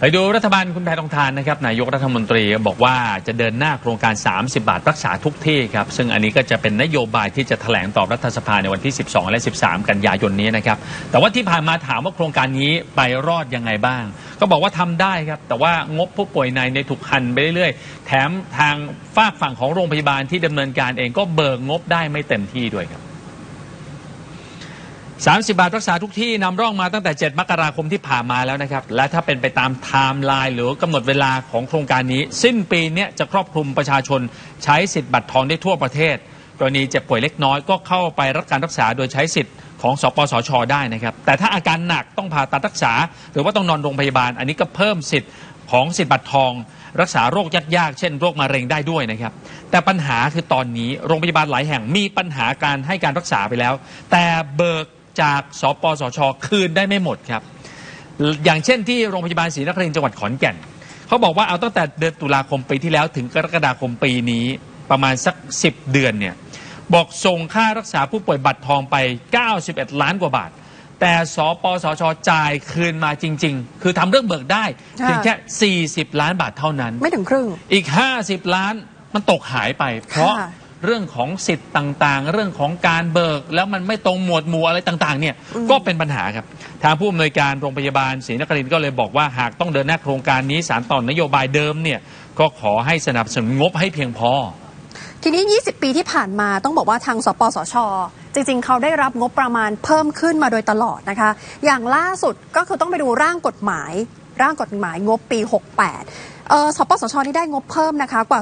ไปดูรัฐบาลคุณแพทองทานนะครับนายกรัฐมนตรีบอกว่าจะเดินหน้าโครงการ 30 บาทรักษาทุกที่ครับ ซึ่งอันนี้ก็จะเป็นนโยบายที่จะแถลงต่อรัฐสภาในวันที่ 12 และ 13 กันยายนนี้นะครับ แต่ว่าที่ผ่านมาถามว่าโครงการนี้ไปรอดยังไงบ้าง ก็บอกว่าทำได้ครับ แต่ว่างบผู้ป่วยในในถูกหันไปเรื่อยๆ แถมทางฝากฝั่งของโรงพยาบาลที่ดำเนินการเองก็เบิกงบได้ไม่เต็มที่ด้วยครับ 30 บาทรักษาทุกที่นำร่องมาตั้งแต่ 7 มกราคมที่ผ่านมาแล้วนะครับ และถ้าเป็นไปตามไทม์ไลน์หรือกำหนดเวลาของโครงการนี้ สิ้นปีนี้จะครอบคลุมประชาชนใช้สิทธิ์บัตรทองได้ทั่วประเทศ กรณีเจ็บป่วยเล็กน้อยก็เข้าไปรับการรักษาโดยใช้สิทธิ์ของสปสช ได้นะครับ แต่ถ้าอาการหนักต้องผ่าตัดรักษา หรือว่าต้องนอนโรงพยาบาล อันนี้ก็เพิ่มสิทธิ์ของสิทธิ์บัตรทองรักษาโรคยากๆ เช่นโรคมะเร็งได้ด้วยนะครับ แต่ปัญหาคือตอนนี้โรงพยาบาลหลายแห่งมีปัญหาการให้การรักษาไปแล้ว แต่เบิก จากสปสช คืนได้ไม่หมดครับ อย่างเช่นที่โรงพยาบาลศรีนครินทร์จังหวัดขอนแก่นเขาบอกว่าเอาตั้งแต่เดือนตุลาคมปีที่แล้วถึงกรกฎาคมปีนี้ประมาณสัก 10 เดือนเนี่ยบอกส่งค่ารักษาผู้ป่วยบัตรทองไป 91 ล้านกว่าบาท แต่สปสช จ่ายคืนมาจริง ๆ คือทำเรื่องเบิกได้ค่ะถึงแค่ 40 ล้านบาทเท่านั้น ไม่ถึงครึ่ง อีก 50 ล้านมันตกหายไป เพราะค่ะ เรื่องของสิทธิ์ต่างๆ เรื่องของการเบิก แล้วมันไม่ตรงหมวดหมู่อะไรต่างๆเนี่ยก็เป็นปัญหาครับ ทางผู้อำนวยการโรงพยาบาลศรีนครินทร์ก็เลยบอกว่าหากต้องเดินหน้าโครงการนี้สารต่อนโยบายเดิมเนี่ยก็ขอให้สนับสนุนงบให้เพียงพอ ทีนี้ 20 ปีที่ผ่านมาต้องบอกว่าทางสปสช จริง ๆ เขาได้รับงบประมาณเพิ่มขึ้นมาโดยตลอดนะคะ อย่างล่าสุดก็คือต้องไปดูร่างกฎหมาย ร่างกฎหมายงบปี 68เอ่อสปสชนี่ได้งบเพิ่มนะคะกว่า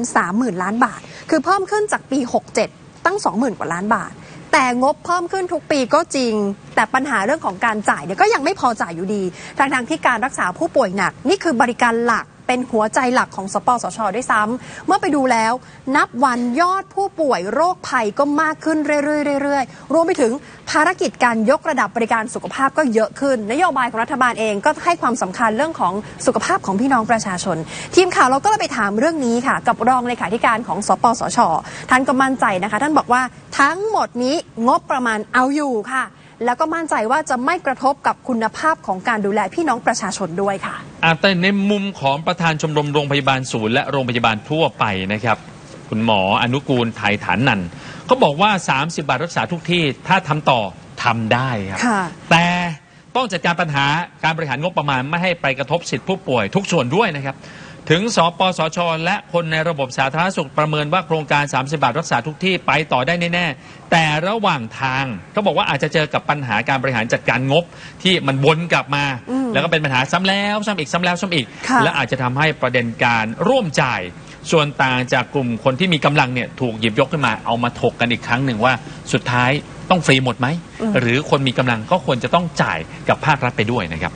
230,000 ล้านบาท คือเพิ่มขึ้นจากปี 67 ตั้ง 20,000 กว่าล้านบาท แต่งบเพิ่มขึ้นทุกปีก็จริง แต่ปัญหาเรื่องของการจ่ายเนี่ยก็ยังไม่พอจ่ายอยู่ดีทางทางที่การรักษาผู้ป่วยหนัก นี่คือบริการหลัก เป็นหัวใจหลักของสปสชด้วยซ้ำเมื่อไปดูแล้ว นับวันยอดผู้ป่วยโรคภัยก็มากขึ้นเรื่อยๆเรื่อยๆรวมไปถึงภารกิจการยกระดับบริการสุขภาพก็เยอะขึ้น นโยบายของรัฐบาลเองก็ให้ความสำคัญเรื่องของสุขภาพของพี่น้องประชาชน ทีมข่าวเราก็เลยไปถามเรื่องนี้ค่ะ กับรองเลขาธิการของสปสชท่านก็มั่นใจนะคะ ท่านบอกว่าทั้งหมดนี้งบประมาณเอาอยู่ค่ะ แล้วก็มั่นใจว่าจะไม่กระทบกับคุณภาพของการดูแลพี่น้องประชาชนด้วยค่ะอาแต่ในมุมของประธานชมรมโรงพยาบาลศูนย์และโรงพยาบาลทั่วไปนะครับ คุณหมออนุกูลไทยฐานนันท์เขาบอกว่า 30 บาทรักษาทุกที่ถ้าทำต่อทำได้ครับค่ะแต่ต้องจัดการปัญหาการบริหารงบประมาณไม่ให้ไปกระทบสิทธิผู้ป่วยทุกส่วนด้วยนะครับ ถึงสปสช และคนในระบบสาธารณสุขประเมินว่าโครงการ 30 บาทรักษาทุกที่ไปต่อได้แน่ๆ แต่ระหว่างทางเขาบอกว่าอาจจะเจอกับปัญหาการบริหารจัดการงบที่มันวนกลับมาอืมแล้วก็เป็นปัญหาซ้ำแล้วซ้ำอีกซ้ำแล้วซ้ำอีกค่ะและอาจจะทำให้ประเด็นการร่วมจ่าย ส่วนต่างจากกลุ่มคนที่มีกำลังเนี่ยถูกหยิบยกขึ้นมาเอามาถกกันอีกครั้งหนึ่งว่าสุดท้ายต้องฟรีหมดไหมหรือคนมีกำลังก็ควรจะต้องจ่ายกับภาครัฐไปด้วยนะครับ